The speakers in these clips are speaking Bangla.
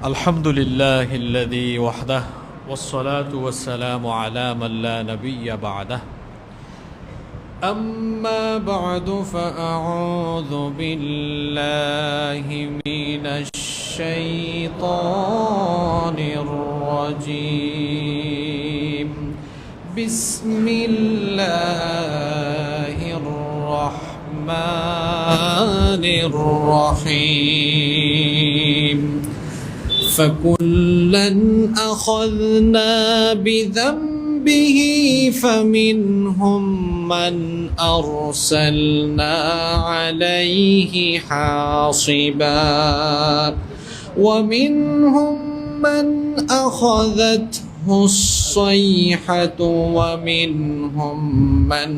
الحمد لله الذي وحده والصلاة والسلام على من لا نبي بعده. أما بعد فأعوذ بالله من الشيطان الرجيم. بسم الله الرحمن الرحيم. فكلا أخذنا بذنبه فمنهم من أرسلنا عليه حاصبا. ومنهم من أخذته الصيحة ومنهم من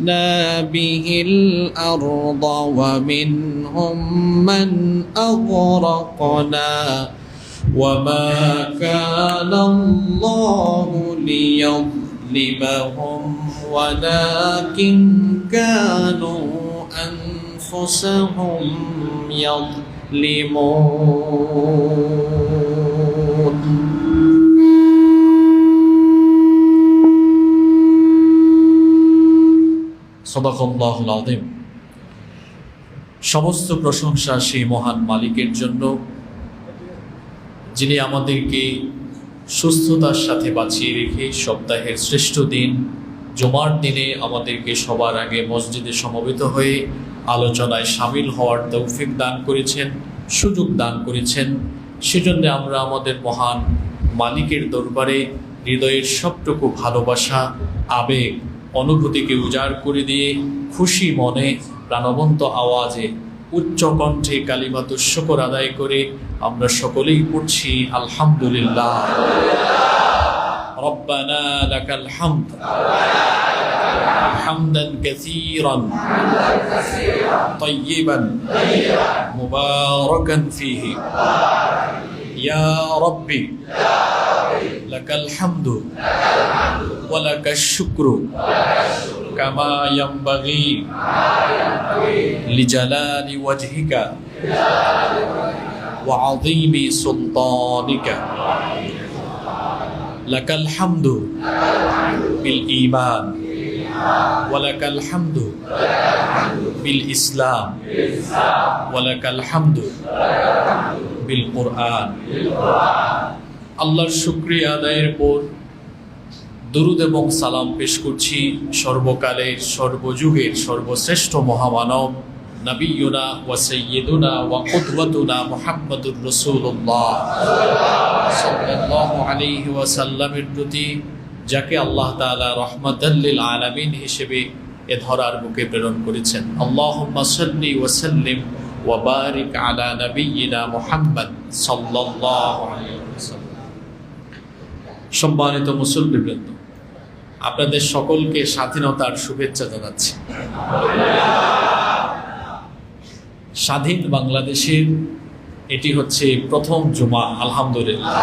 خسفنا به الأرض ومنهم من أغرقنا وما كان الله ليظلمهم ولكن كانوا أنفسهم يظلمون সদাকল্লাহ আদিম সমস্ত প্রশংসা সেই মহান মালিকের জন্য, যিনি আমাদেরকে সুস্থতার সাথে বাঁচিয়ে রেখে সপ্তাহের শ্রেষ্ঠ দিন, জমার দিনে আমাদেরকে সবার আগে মসজিদে সমবেত হয়ে আলোচনায় সামিল হওয়ার তৌফিক দান করেছেন, সুযোগ দান করেছেন। সেজন্য আমরা আমাদের মহান মালিকের দরবারে হৃদয়ের সবটুকু ভালোবাসা, আবেগ অনুভূতিকে উজাড় করে দিয়ে খুশি মনে প্রাণবন্ত আওয়াজে উচ্চ কণ্ঠে কালিমাত শকর আদায় করে আমরা সকলেই পড়ছি আলহামদুলিল্লাহ ربنا لك الحمد حمدا كثيرا طيبا مباركا فيه يا ربي لك الحمد ولك الشكر كما ينبغي لجلال وجهك وعظيم سلطانك لك الحمد بالإيمان ولك الحمد بالإسلام ولك الحمد بالقرآن আল্লাহর শুক্রিয়া আদায়ের পর দরুদ এবং সালাম পেশ করছি সর্বকালের, সর্বযুগের, সর্বশ্রেষ্ঠ মহামানব, নবীনা ওয়া সৈয়দুনা ওয়া কুদওয়াতুনা মুহাম্মাদুর রাসূলুল্লাহ। সাল্লাল্লাহু আলাইহি ওয়াসাল্লামের প্রতি, যাকে আল্লাহ তাআলা রাহমাতাল লিল আলামিন হিসেবে এ ধরার বুকে প্রেরণ করেছেন। আল্লাহুম্মা সাল্লি ওয়া সাল্লিম ওয়া বারিক আলা নবিয়িনা মুহাম্মদ সাল্লাল্লাহু আলাইহি ওয়াসাল্লাম। সম্মানিত মুসল্লিবৃন্দ আপনাদের সকলকে স্বাধীনতার শুভেচ্ছা জানাচ্ছি। স্বাধীন বাংলাদেশের এটি হচ্ছে প্রথম জুমা, আলহামদুলিল্লাহ।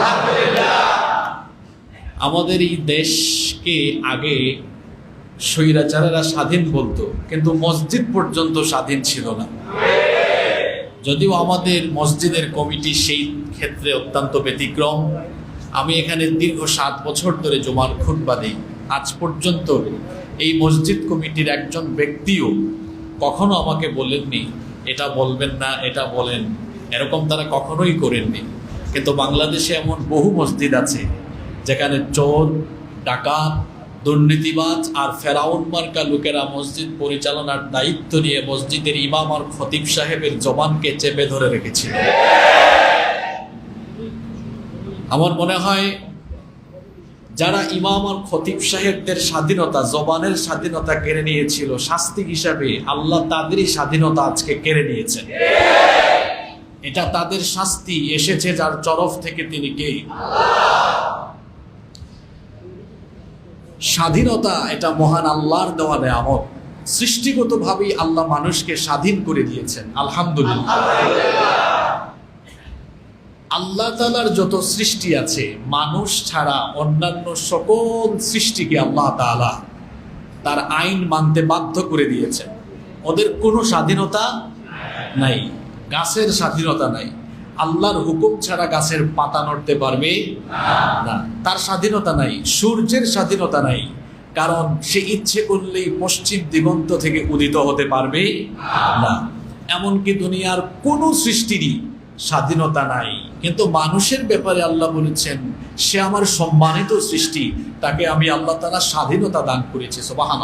আমাদের এই দেশকে আগে স্বৈরাচারেরা স্বাধীন বলতো, কিন্তু মসজিদ পর্যন্ত স্বাধীন ছিল না। যদিও আমাদের মসজিদের কমিটি সেই ক্ষেত্রে অত্যন্ত ব্যতিক্রম। আমি এখানে দীর্ঘ সাত বছর ধরে জমার খুতবা দিই। আজ পর্যন্ত এই মসজিদ কমিটির একজন ব্যক্তিও কখনো আমাকে বলেননি, এটা বলবেন না, এটা বলেন। এরকম তারা কখনোই করেননি। কিন্তু বাংলাদেশে এমন বহু মসজিদ আছে যেখানে চোর, ডাকাত, দুর্নীতিবাজ আর ফেরাউন মার্কা লোকেরা মসজিদ পরিচালনার দায়িত্ব নিয়ে মসজিদের ইমাম আর খতিব সাহেবের জবানকে চেপে ধরে রেখেছিল। আমার মনে হয় যারা ইমাম আর খতিব সাহেবদের স্বাধীনতা, জবানের স্বাধীনতা কেড়ে নিয়েছিল, শাস্তি হিসাবে আল্লাহ তাদেরই স্বাধীনতা আজকে কেড়ে নিয়েছেন। এটা তাদের শাস্তি এসেছে যার চরফ থেকে তিনি কে? স্বাধীনতা এটা মহান আল্লাহর দেওয়া নেয়ামত। সৃষ্টিগতভাবেই আল্লাহ মানুষকে স্বাধীন করে দিয়েছেন। আলহামদুলিল্লাহ। আল্লাহ তালার যত সৃষ্টি আছে, মানুষ ছাড়া অন্যান্য সকল সৃষ্টিকে আল্লাহ তালা তার আইন মানতে বাধ্য করে দিয়েছেন। ওদের কোনো স্বাধীনতা নাই, গাছের স্বাধীনতা নাই। আল্লাহর হুকুম ছাড়া গাছের পাতা নড়তে পারবে না। তার স্বাধীনতা নাই, সূর্যের স্বাধীনতা নাই। কারণ সে ইচ্ছে করলেই পশ্চিম দিগন্ত থেকে উদিত হতে পারবে না। এমনকি দুনিয়ার কোনো সৃষ্টিরই স্বাধীনতা নাই। কিন্তু মানুষের ব্যাপারে আল্লাহ বলেছেন, সে আমার সম্মানিত সৃষ্টি, তাকে আমি আল্লাহ তারা স্বাধীনতা দান করেছি সোবাহান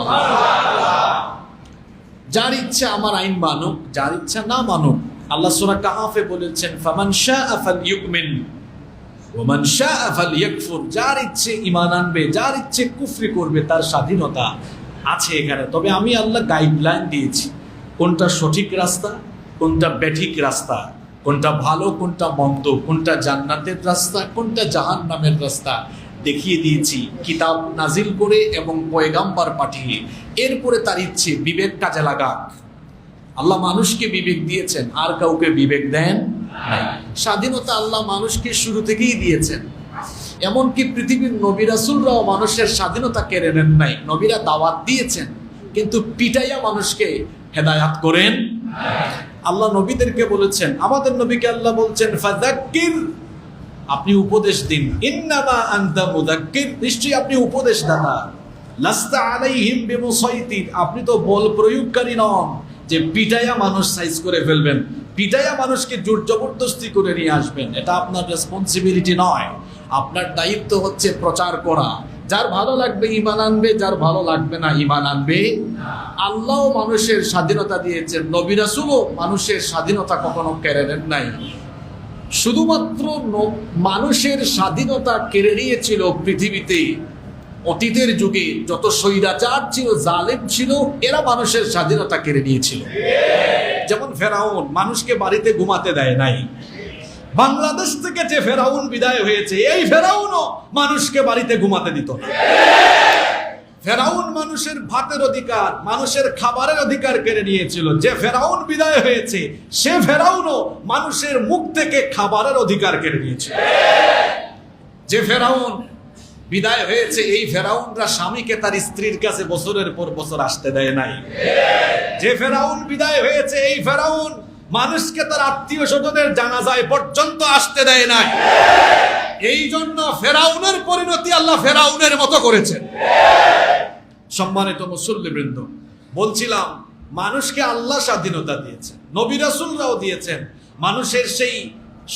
যার ইচ্ছা আমার আইন মানুক, যার ইচ্ছা না মানুক, আল্লাহ সুরা কাহাফে বলেছেন, ফামান শাআ ফালইউমিন ওমান শাআ ফালইয়াকফুর। যার ইচ্ছে ঈমান আনবে, যার ইচ্ছে কুফরি করবে, তার স্বাধীনতা আছে এখানে। তবে আমি আল্লাহ গাইডলাইন দিয়েছি, কোনটা সঠিক রাস্তা, কোনটা ব্যাঠিক রাস্তা। কোনটা ভালো, কোনটা মন্দ, কোনটা জান্নাতের রাস্তা, কোনটা জাহান্নামের রাস্তা, দেখিয়ে দিয়েছি, কিতাব নাজিল করে এবং পয়গাম্বার পাঠিয়ে। এরপরে তার ইচ্ছে, বিবেক কাজে লাগাক। আল্লাহ মানুষকে বিবেক দিয়েছেন, আর কাউকে বিবেক দেন স্বাধীনতা আল্লাহ মানুষকে শুরু থেকেই দিয়েছেন। এমনকি পৃথিবীর নবিরাসুলরাও মানুষের স্বাধীনতা কেড়ে নেন নাই। নবীরা দাওয়াত দিয়েছেন, কিন্তু পিটাইয়া মানুষকে হেদায়াত করেন আল্লাহ নবীদেরকে বলেছেন, আমাদের নবীকে আল্লাহ বলছেন, ফাযাক্কির আপনি উপদেশ দিন। ইন্নামা আনতা মুদাক্কির নিশ্চয়ই আপনি উপদেশ দাতা লাস্তা আলাইহিম বিমুসাইতির আপনি তো বল প্রয়োগকারী নন, যে পিটাইয়া মানুষ সাইজ করে ফেলবেন। পিটাইয়া মানুষকে জোর জবরদস্তি করে নিয়ে আসবেন। এটা আপনার রেসপন্সিবিলিটি নয়। আপনার দায়িত্ব হচ্ছে প্রচার করা। যার ভালো লাগবে ইমান আনবে, যার ভালো লাগবে না ইমান আনবে। আল্লাহ মানুষের স্বাধীনতা দিয়েছেন, নবী মানুষের স্বাধীনতা কখনো কেড়ে নেন নাই। শুধুমাত্র মানুষের স্বাধীনতা কেড়ে নিয়েছিল পৃথিবীতে। অতীতের যুগে যত স্বৈরাচার ছিল, জালেম ছিল, এরা মানুষের স্বাধীনতা কেড়ে নিয়েছিল। যেমন ফেরাউন, মানুষকে বাড়িতে ঘুমাতে দেয় নাই। বাংলাদেশ থেকে যে ফেরাউন বিদায় হয়েছে, এই ফেরাউনও মানুষকে বাড়িতে ঘুমাতে দিত। ফেরাউন মানুষের ভাতের অধিকার, মানুষের খাবারের অধিকার কেড়ে নিয়েছিল। যে ফেরাউন বিদায় হয়েছে, সে ফেরাউনও মানুষের মুখ থেকে খাবারের অধিকার কেড়ে নিয়েছিল। যে ফেরাউন বিদায় হয়েছে, এই ফেরাউনরা স্বামীকে তার স্ত্রীর কাছে বছরের পর বছর আসতে দেয় নাই। যে ফেরাউন বিদায় হয়েছে, এই ফেরাউন মানুষকে তার আত্মীয় স্বজনের জানাজায় পর্যন্ত আসতে দেয় নাই। এই জন্য ফেরাউনের পরিণতি আল্লাহ ফেরাউনের মতো করেছেন। সম্মানিত মুসল্লিবৃন্দ, বলছিলাম, মানুষকে আল্লাহ স্বাধীনতা দিয়েছেন, নবী রাসূলরাও দিয়েছেন। মানুষের সেই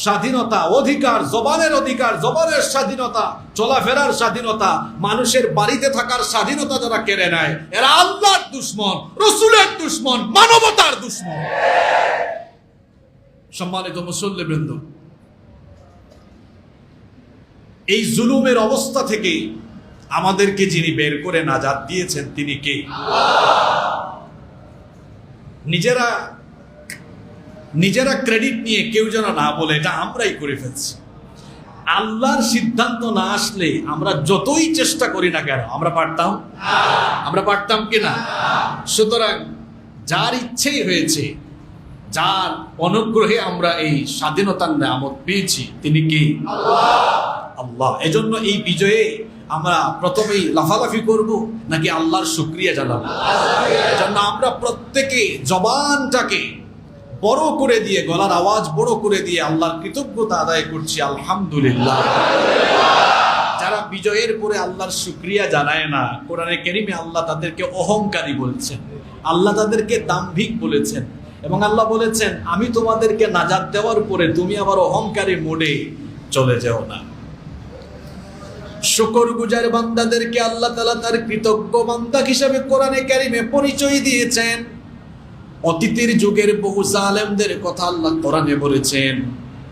স্বাধীনতা, অধিকার, জবানের অধিকার, জবানের স্বাধীনতা, চলাফেরার স্বাধীনতা, মানুষের বাড়িতে থাকার স্বাধীনতা যারা কেড়ে নেয়, এরা আল্লাহর দুশ্মন, রসুলের দুশ্মন, মানবতার দুশ্মন। সম্মানিত মুসল্লিবৃন্দ, এই জুলুমের অবস্থা থেকে আমাদেরকে যিনি বের করে নাজাত দিয়েছেন, তিনি কে? নিজেরা নিজেরা ক্রেডিট নিয়ে কেউ যেন না বলে, এটা আমরাই করে ফেলছি। আল্লাহর সিদ্ধান্ত না আসলে আমরা যতই চেষ্টা করি না কেন, আমরা পারতাম? আমরা পারতাম কি না? সুতরাং যার ইচ্ছেই হয়েছে যার অনুগ্রহে আমরা এই স্বাধীনতার নামত পেয়েছি তিনি কি? আল্লাহ। এজন্য এই বিজয়ে আমরা প্রথমেই লাফালাফি করব নাকি আল্লাহর শুক্রিয়া জানাব? এজন্য আমরা প্রত্যেকে জবানটাকে বড় করে দিয়ে গলার আওয়াজ বড় করে দিয়ে আল্লাহর কৃতজ্ঞতা আদায় করছি আলহামদুলিল্লাহ। যারা বিজয়ের পরে আল্লাহর শুক্রিয়া জানায় না কোরআনে কেরিমে আল্লাহ তাদেরকে অহংকারী বলছেন আল্লাহ তাদেরকে দাম্ভিক বলেছেন। এবং আল্লাহ বলেছেন, আমি তোমাদেরকে নাজাত দেওয়ার পরে তুমি আবার অহংকারী মোডে চলে যাও না। শুকর গুজার বান্দাদেরকে আল্লাহ তালা তার কৃতজ্ঞ বান্দা হিসাবে কোরআনে কারিমে পরিচয় দিয়েছেন। অতীতের যুগের বহু জালেমদের কথা আল্লাহ কোরআনে বলেছেন।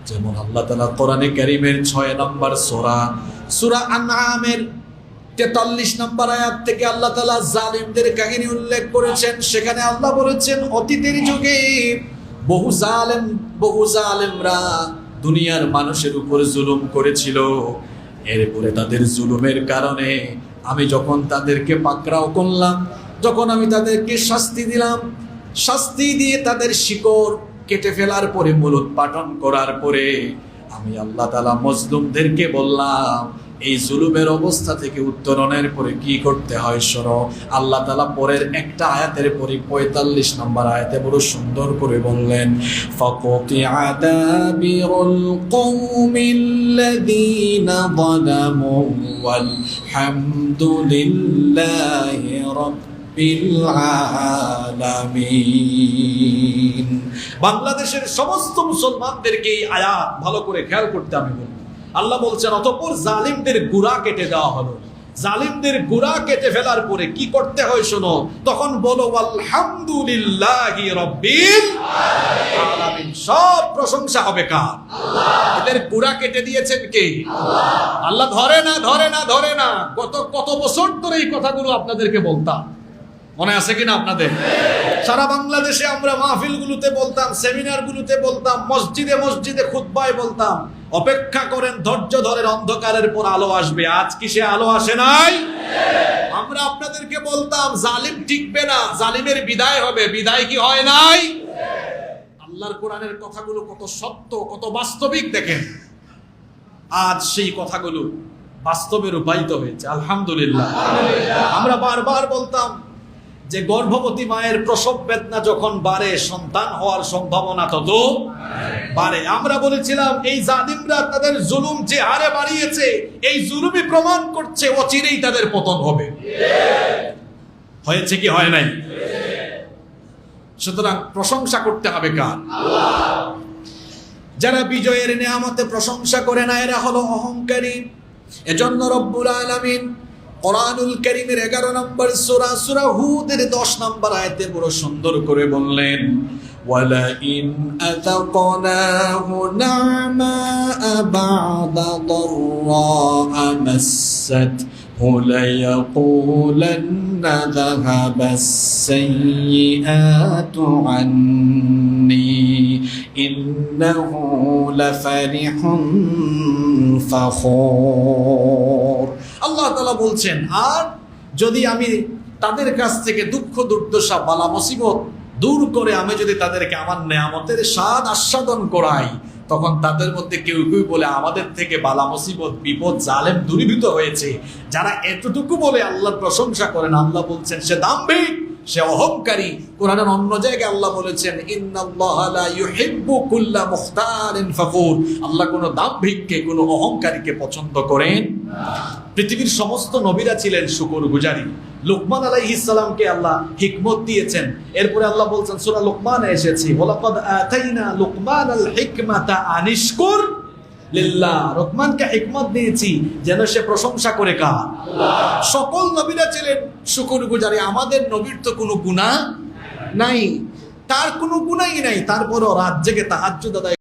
যেমন আল্লাহ তালা কোরআনে কারিমের ছয় নম্বর সোরা, সুরা আনআমের তেতাল্লিশ নম্বর আয়াত থেকে আল্লাহ তালা জালিমদের কাহিনী উল্লেখ করেছেন। সেখানে আল্লাহ বলেছেন, অতীতের যুগে বহু জালেম, বহু জালেমরা দুনিয়ার মানুষের উপর জুলুম করেছিল। এরপরে তাদের জুলুমের কারণে আমি যখন তাদেরকে পাকড়াও করলাম, যখন আমি তাদেরকে শাস্তি দিলাম, শাস্তি দিয়ে তাদের শিকড় কেটে ফেলার পরে, মূলত পাঠন করার পরে আমি আল্লাহ তালা মজলুমদেরকে বললাম এই জুলুমের অবস্থা থেকে উত্তরণের পরে কি করতে হয় সর আল্লাহ তালা পরের একটা আয়াতের পরে পঁয়তাল্লিশ নম্বর আয়াতে বড় সুন্দর করে বললেন বাংলাদেশের সমস্ত মুসলমানদেরকে এই আয়াত ভালো করে খেয়াল করতে আমি বলব। আল্লাহ বলছেন অতঃপর জালিমদের গুড়া কেটে দেওয়া হলো। জালিমদের গুড়া কেটে ফেলার পরে কি করতে হয় শোনো তখন বলো আলহামদুলিল্লাহি রব্বিল আলামিন। সব প্রশংসা হবে কার? এদের গুড়া কেটে দিয়েছেন কে? আল্লাহ। ধরে না ধরে না ধরে না। কত কত বছর ধরে এই কথাগুলো আপনাদেরকে বলতাম। মনে আছে কিনা আপনাদের? সারা বাংলাদেশে আমরা মাহফিলগুলোতে বলতাম সেমিনারগুলোতে বলতাম মসজিদে মসজিদে খুতবায় বলতাম। অপেক্ষা করেন, ধৈর্য ধরেন অন্ধকারের পর আলো আসবে। আজ কি সে আলো আসে নাই? আমরা আপনাদেরকে বলতাম, জালিম টিকবে না, জালিমের বিদায় হবে। বিদায় কি হয় নাই? আল্লাহর কোরআনের কথাগুলো কত সত্য, কত বাস্তবিক দেখেন। আজ সেই কথাগুলো বাস্তবে রূপায়িত হয়েছে। আলহামদুলিল্লাহ। আমরা বারবার বলতাম যে গর্ভবতী মায়ের প্রসব বেদনা যখন বাড়ে, সন্তান হওয়ার সম্ভাবনা তত বাড়ে। আমরা বলেছিলাম, এই জাদিমরা তাদের জুলুম যে হারে বাড়িয়েছে, এই জুলুমই প্রমাণ করছে, অচিরেই তাদের পতন হবে। হয়েছে কি, হয় নাই? সুতরাং প্রশংসা করতে হবে কার? যারা বিজয়ের নিয়ামতে প্রশংসা করে না, এরা হলো অহংকারী। এজন্য রব্বুল আলামিন কোরআনুল কারীমের 11 নম্বর সূরা সূরা হুদের 10 নম্বর আয়াতে বড় সুন্দর করে বললেন ওয়ালা ইন আতাকনাহু না'মা বা'দা ضراء মাসাত ليقولن ذهب السيئات عني إنه لفرح فخور আল্লাহ তালা বলছেন আর যদি আমি তাদের কাছ থেকে দুঃখ দুর্দশা বালা মুসিবত দূর করে আমি যদি তাদেরকে আমার নেয়ামতের স্বাদ আস্বাদন করাই তখন তাদের মধ্যে কেউ কেউ বলে আমাদের থেকে বালা মুসিবত বিপদ জালেম দূরীভূত হয়েছে যারা এতটুকু বলে আল্লাহর প্রশংসা করেন আল্লাহ বলছেন সে দাম্ভিক সে অহংকারী। কোরআনের অন্য জায়গায় আল্লাহ বলেছেন আল্লাহ কোনো দাম্ভিককে, কোনো অহংকারীকে পছন্দ করেন পৃথিবীর সমস্ত নবীরা ছিলেন শুকুর গুজারি। লোকমান আলাইহিস সালামকে আল্লাহ হিকমত দিয়েছেন। এরপরে আল্লাহ বলছেন, সূরা লোকমান এসেছি। লোকমান আল হিকমাতা আনিশকুর। লিল্লাহ লোকমানকে হিকমত দিয়েছি যেন সে প্রশংসা করে কার। সকল নবীরা ছিলেন শুকুর গুজারি আমাদের নবীর তো কোনো গুণা নাই। তার কোনো গুনাই নাই, তারপরও রাত জেগে তাহাজ্জুদ আদায়